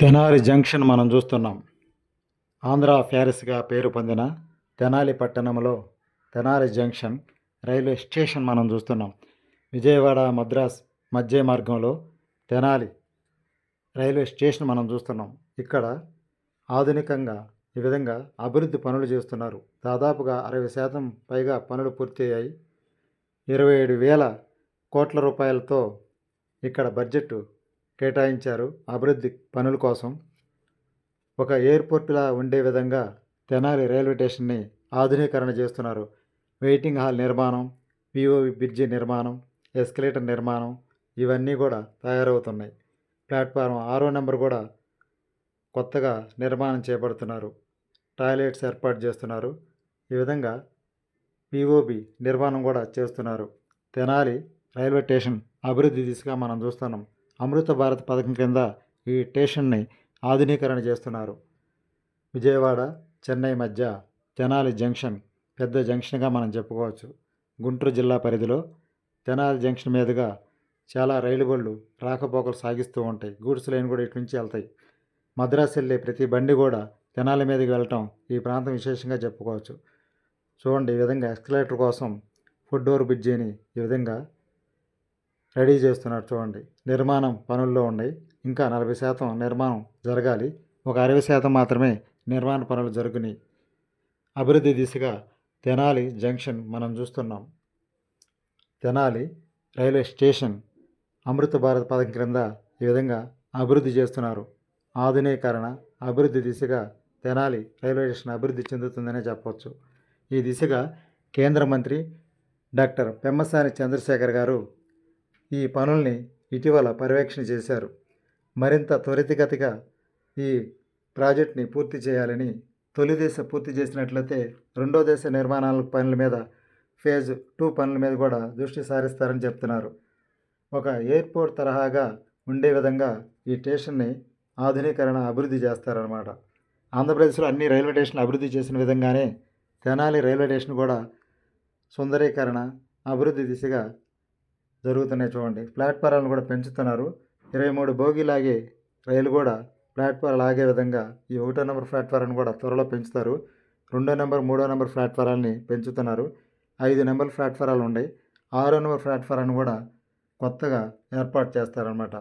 Tenali junction మనం చూస్తున్నాం. ఆంధ్ర ప్యారిస్గా పేరు పొందిన తెనాలి పట్టణంలో తెనాలి జంక్షన్ రైల్వే స్టేషన్ మనం చూస్తున్నాం. విజయవాడ మద్రాస్ మధ్య మార్గంలో తెనాలి రైల్వే స్టేషన్ మనం చూస్తున్నాం. ఇక్కడ ఆధునికంగా ఈ విధంగా అభివృద్ధి పనులు చేస్తున్నారు. దాదాపుగా అరవై శాతం పైగా పనులు పూర్తయ్యాయి ఇరవై ఏడు వేల కోట్ల రూపాయలతో ఇక్కడ బడ్జెట్ కేటాయించారు అభివృద్ధి పనుల కోసం. ఒక ఎయిర్పోర్టులా ఉండే విధంగా తెనాలి రైల్వే స్టేషన్ని ఆధునీకరణ చేస్తున్నారు. వెయిటింగ్ హాల్ నిర్మాణం పిఓవి బ్రిడ్జి నిర్మాణం ఎస్కలేటర్ నిర్మాణం ఇవన్నీ కూడా తయారవుతున్నాయి. ప్లాట్ఫారం ఆరో నెంబర్ కూడా కొత్తగా నిర్మాణం చేపడుతున్నారు. టాయిలెట్స్ ఏర్పాటు చేస్తున్నారు. ఈ విధంగా పిఓబి నిర్మాణం కూడా చేస్తున్నారు. తెనాలి రైల్వే స్టేషన్ అభివృద్ధి దిశగా మనం చూస్తున్నాం. అమృత భారత్ పథకం కింద ఈ స్టేషన్ని ఆధునీకరణ చేస్తున్నారు. విజయవాడ చెన్నై మధ్య తెనాలి జంక్షన్ పెద్ద జంక్షన్గా మనం చెప్పుకోవచ్చు. గుంటూరు జిల్లా పరిధిలో తెనాలి జంక్షన్ మీదుగా చాలా రైలు బళ్ళు రాకపోకలు సాగిస్తూ ఉంటాయి. గూడ్స్ లైన్ కూడా ఇటు నుంచి వెళ్తాయి. మద్రాసు వెళ్ళే ప్రతి బండి కూడా తెనాలి మీదకి వెళ్ళటం ఈ ప్రాంతం విశేషంగా చెప్పుకోవచ్చు. చూడండి ఈ విధంగా ఎక్స్కలేటర్ కోసం ఫుడ్ ఓవర్ బ్రిడ్జిని ఈ విధంగా రెడీ చేస్తున్నారు చూడండి. నిర్మాణం పనుల్లో ఉన్నాయి. ఇంకా నలభై శాతం నిర్మాణం జరగాలి. ఒక అరవై శాతం మాత్రమే నిర్మాణ పనులు జరుగునాయి అభివృద్ధి దిశగా తెనాలి జంక్షన్ మనం చూస్తున్నాం. తెనాలి రైల్వే స్టేషన్ అమృత భారత్ పథకం క్రింద ఈ విధంగా అభివృద్ధి చేస్తున్నారు. ఆధునీకరణ అభివృద్ధి దిశగా తెనాలి రైల్వే స్టేషన్ అభివృద్ధి చెందుతుందనే చెప్పవచ్చు ఈ దిశగా కేంద్ర మంత్రి డాక్టర్ పెమ్మసాని చంద్రశేఖర్ గారు ఈ పనుల్ని ఇటీవల పర్యవేక్షణ చేశారు. మరింత త్వరితగతిగా ఈ ప్రాజెక్ట్ని పూర్తి చేయాలని తొలి దశ పూర్తి చేసినట్లయితే రెండో దశ నిర్మాణాల పనుల మీద ఫేజ్ టూ పనుల మీద కూడా దృష్టి సారిస్తారని చెప్తున్నారు. ఒక ఎయిర్పోర్ట్ తరహాగా ఉండే విధంగా ఈ స్టేషన్ని ఆధునీకరణ అభివృద్ధి చేస్తారన్నమాట. ఆంధ్రప్రదేశ్లో అన్ని రైల్వే స్టేషన్లు అభివృద్ధి చేసిన విధంగానే తెనాలి రైల్వే స్టేషన్ కూడా సుందరీకరణ అభివృద్ధి దిశగా జరుగుతున్నాయి చూడండి. ప్లాట్ఫారాలను కూడా పెంచుతున్నారు. ఇరవై మూడు బోగిలాగే రైలు కూడా ప్లాట్ఫారాలు ఆగే విధంగా ఈ ఒకటో నెంబర్ ప్లాట్ఫారాన్ని కూడా త్వరలో పెంచుతారు. రెండో నెంబర్ మూడో నెంబర్ ప్లాట్ఫారాన్ని పెంచుతున్నారు. ఐదు నెంబర్ ప్లాట్ఫారాలు ఉన్నాయి. ఆరో నెంబర్ ప్లాట్ఫారాన్ని కూడా కొత్తగా ఏర్పాటు చేస్తారనమాట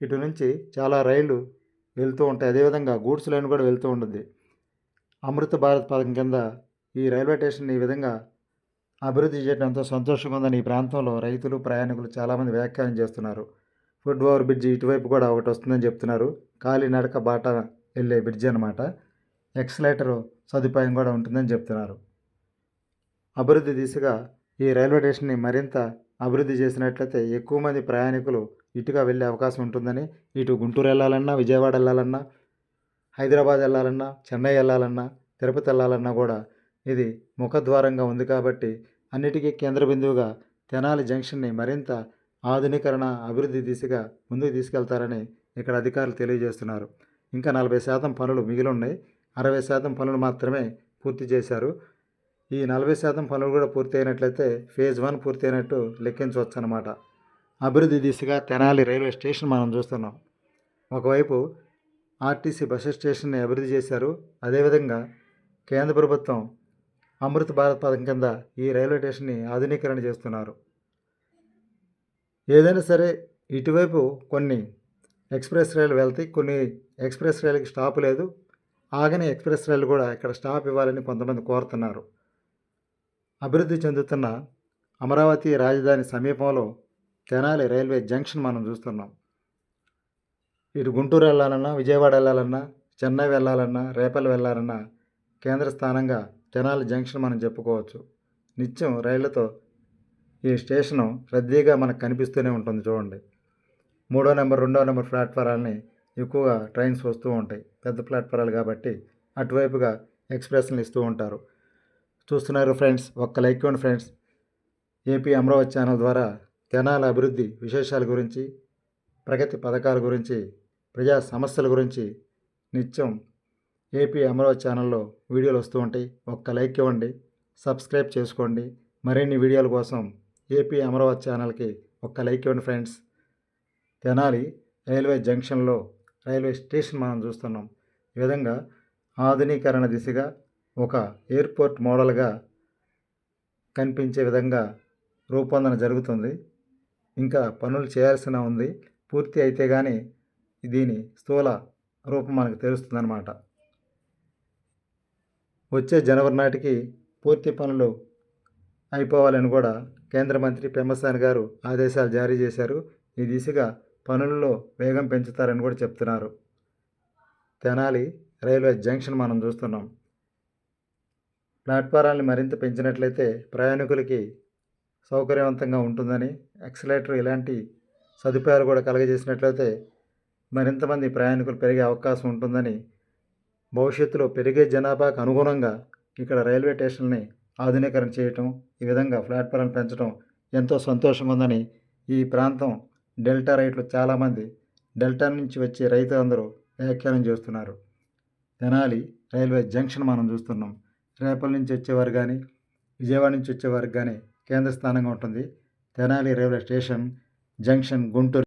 ఇటు నుంచి చాలా రైళ్ళు వెళ్తూ ఉంటాయి. అదేవిధంగా గూడ్స్ లైన్ కూడా వెళ్తూ ఉంటుంది. అమృత భారత్ పథకం కింద ఈ రైల్వే స్టేషన్ ఈ విధంగా అభివృద్ధి చేయడం ఎంతో సంతోషంగా ఉందని ఈ ప్రాంతంలో రైతులు ప్రయాణికులు చాలామంది వ్యాఖ్యానం చేస్తున్నారు. ఫుడ్ ఓవర్ బ్రిడ్జ్ ఇటువైపు కూడా ఒకటి వస్తుందని చెప్తున్నారు. కాలినడక బాట వెళ్ళే బ్రిడ్జ్ అనమాట ఎక్సలేటర్ సదుపాయం కూడా ఉంటుందని చెప్తున్నారు. అభివృద్ధి దిశగా ఈ రైల్వే స్టేషన్ని మరింత అభివృద్ధి చేసినట్లయితే ఎక్కువ మంది ప్రయాణికులు ఇటుగా వెళ్ళే అవకాశం ఉంటుందని ఇటు గుంటూరు వెళ్ళాలన్నా విజయవాడ వెళ్ళాలన్నా హైదరాబాద్ వెళ్ళాలన్నా చెన్నై వెళ్ళాలన్నా తిరుపతి వెళ్ళాలన్నా కూడా ఇది ముఖద్వారంగా ఉంది కాబట్టి అన్నిటికీ కేంద్ర బిందువుగా తెనాలి జంక్షన్ని మరింత ఆధునీకరణ అభివృద్ధి దిశగా ముందుకు తీసుకెళ్తారని ఇక్కడ అధికారులు తెలియజేస్తున్నారు. ఇంకా నలభై శాతం పనులు మిగిలి ఉన్నాయి అరవై శాతం పనులు మాత్రమే పూర్తి చేశారు. ఈ నలభై శాతం పనులు కూడా పూర్తి అయినట్లయితే ఫేజ్ వన్ పూర్తి అయినట్టు లెక్కించవచ్చు అనమాట అభివృద్ధి దిశగా తెనాలి రైల్వే స్టేషన్ మనం చూస్తున్నాం. ఒకవైపు ఆర్టీసీ బస్సు స్టేషన్ని అభివృద్ధి చేశారు. అదేవిధంగా కేంద్ర ప్రభుత్వం అమృత్ భారత్ పథకం కింద ఈ రైల్వే స్టేషన్ని ఆధునీకరణ చేస్తున్నారు. ఏదైనా సరే ఇటువైపు కొన్ని ఎక్స్ప్రెస్ రైలు వెళ్తాయి కొన్ని ఎక్స్ప్రెస్ రైలుకి స్టాప్ లేదు. ఆగని ఎక్స్ప్రెస్ రైలు కూడా ఇక్కడ స్టాప్ ఇవ్వాలని కొంతమంది కోరుతున్నారు. అభివృద్ధి చెందుతున్న అమరావతి రాజధాని సమీపంలో తెనాలి రైల్వే జంక్షన్ మనం చూస్తున్నాం. ఇటు గుంటూరు వెళ్ళాలన్నా విజయవాడ వెళ్ళాలన్నా చెన్నై వెళ్ళాలన్నా రేపల్ వెళ్ళాలన్నా కేంద్ర స్థానంగా తెనాలి జంక్షన్ మనం చెప్పుకోవచ్చు. నిత్యం రైళ్ళతో ఈ స్టేషను రద్దీగా మనకు కనిపిస్తూనే ఉంటుంది చూడండి. మూడో నెంబర్ రెండో నెంబర్ ప్లాట్ఫారాలని ఎక్కువగా ట్రైన్స్ వస్తూ ఉంటాయి. పెద్ద ప్లాట్ఫారాలు కాబట్టి అటువైపుగా ఎక్స్ప్రెస్లు ఇస్తూ ఉంటారు. చూస్తున్నారు ఫ్రెండ్స్ ఒక్క లైక్ ఇవ్వండి ఫ్రెండ్స్. ఏపీ అమరావతి ఛానల్ ద్వారా తెనాల అభివృద్ధి విశేషాల గురించి ప్రగతి పథకాల గురించి ప్రజా సమస్యల గురించి నిత్యం ఏపీ అమరావతి ఛానల్లో వీడియోలు వస్తూ ఉంటాయి. ఒక్క లైక్ ఇవ్వండి. సబ్స్క్రైబ్ చేసుకోండి. మరిన్ని వీడియోల కోసం ఏపీ అమరావతి ఛానల్కి ఒక్క లైక్ ఇవ్వండి ఫ్రెండ్స్. తెనాలి రైల్వే జంక్షన్లో రైల్వే స్టేషన్ మనం చూస్తున్నాం. ఈ విధంగా ఆధునీకరణ దిశగా ఒక ఎయిర్పోర్ట్ మోడల్గా కనిపించే విధంగా రూపొందన జరుగుతుంది. ఇంకా పనులు చేయాల్సిన ఉంది. పూర్తి అయితే కానీ దీని స్థూల రూపం మనకు తెలుస్తుందన్నమాట. వచ్చే జనవరి నాటికి పూర్తి పనులు అయిపోవాలని కూడా కేంద్ర మంత్రి పెమ్మసాని గారు ఆదేశాలు జారీ చేశారు. ఈ దిశగా పనుల్లో వేగం పెంచుతారని కూడా చెప్తున్నారు. తెనాలి రైల్వే జంక్షన్ మనం చూస్తున్నాం. ప్లాట్ఫారాన్ని మరింత పెంచినట్లయితే ప్రయాణికులకి సౌకర్యవంతంగా ఉంటుందని ఎక్సలేటర్ ఇలాంటి సదుపాయాలు కూడా కలగజేసినట్లయితే మరింత మంది ప్రయాణికులు పెరిగే అవకాశం ఉంటుందని భవిష్యత్తులో పెరిగే జనాభాకు అనుగుణంగా ఇక్కడ రైల్వే స్టేషన్ని ఆధునీకరణ చేయటం ఈ విధంగా ప్లాట్ఫారం పెంచడం ఎంతో సంతోషం ఉందని ఈ ప్రాంతం డెల్టా రైతులు చాలామంది డెల్టా నుంచి వచ్చే రైతులందరూ వ్యాఖ్యానం చేస్తున్నారు. తెనాలి రైల్వే జంక్షన్ మనం చూస్తున్నాం. రేపటి నుంచి వచ్చేవారు కానీ విజయవాడ నుంచి వచ్చేవారికి కానీ కేంద్ర స్థానంగా ఉంటుంది. Tenali railway station junction Guntur